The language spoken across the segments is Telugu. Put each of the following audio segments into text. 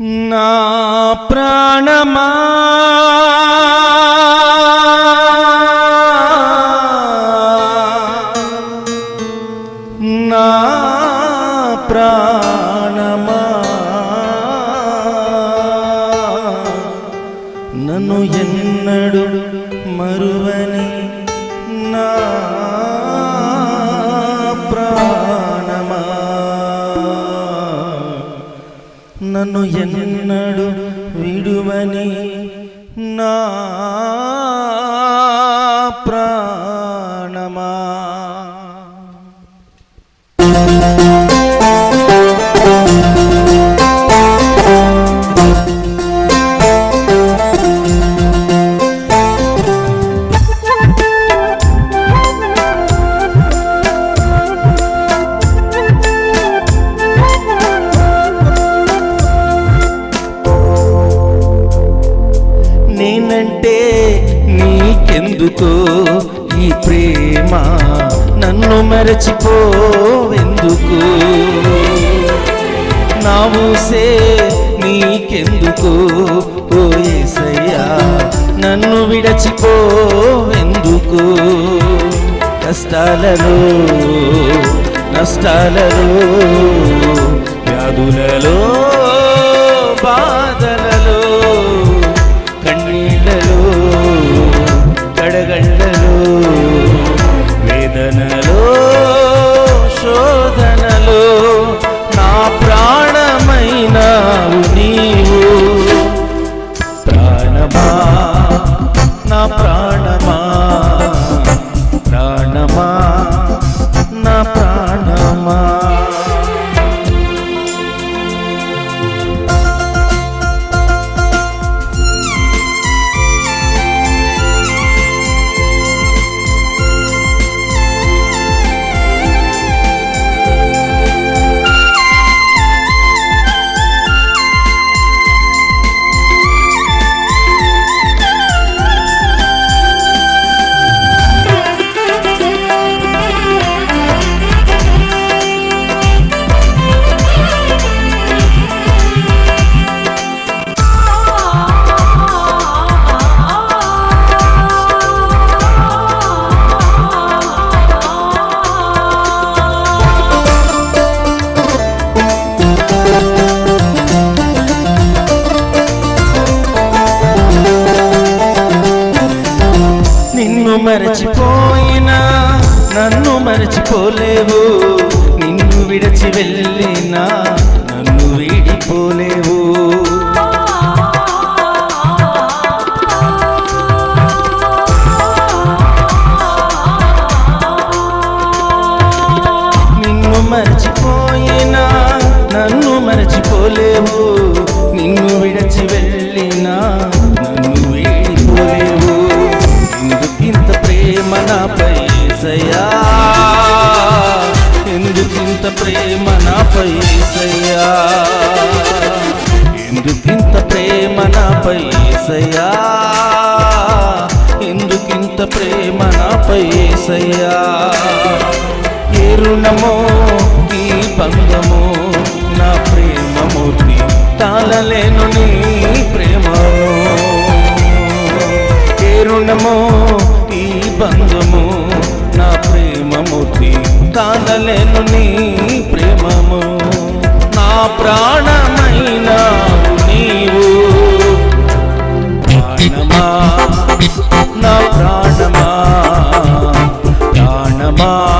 నా ప్రాణమా? నన్ను ఎన్నడు విడువని నా మరచిపోవెందుకు? నా ఊసే నీకెందుకు? పోయేసయ్యా నన్ను విడచిపోవెందుకు? కష్టాలలో నష్టాలలో విడిపోలేవు నిన్ను విడచి వెళ్ళినా నన్ను విడిపోలేవు. నిన్ను మరచిపోయినా నన్ను మరచిపోలేవు. నాపై సయ్యా ఏ రుణమో ఈ బంధమో నా ప్రేమమూర్తి తాళలేను నీ ప్రేమను ఏ రుణమో ఈ బంధము ప్రాణమా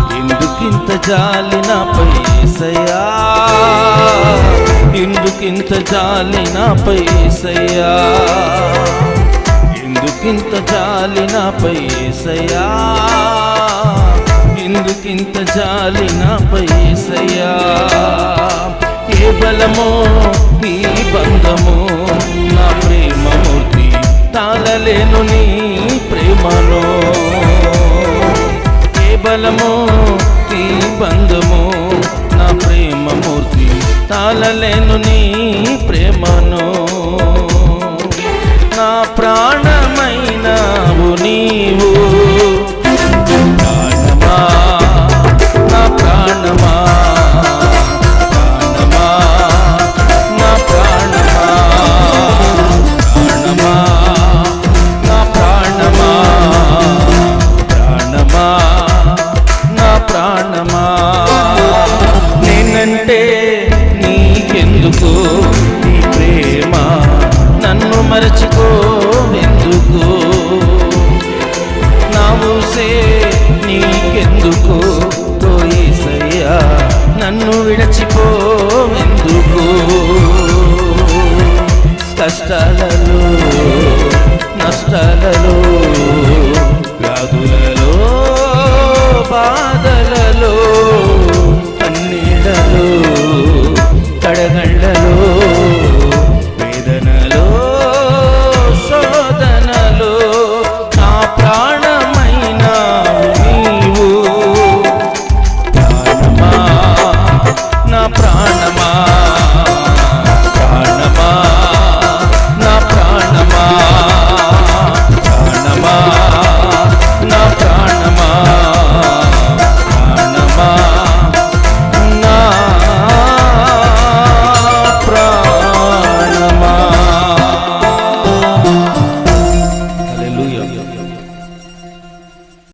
ఎందుకింత జాలి నాపై ఏసయ్యా? ఎందుకింత జాలి నాపై ఏసయ్యా? ఎందుకింత జాలి నాపై ఏసయ్యా? ఎందుకింత జాలి నాపై ఏసయ్యా? ఏ బలమో నీ బంధమో నా ప్రేమమూర్తి తాళలేను నీ ప్రేమలో. ఏ బలమో తాళలేను నీ ప్రేమను. విడచిపోవెందుకు కష్టాలలో నష్టాలలో వ్యాధులలో బా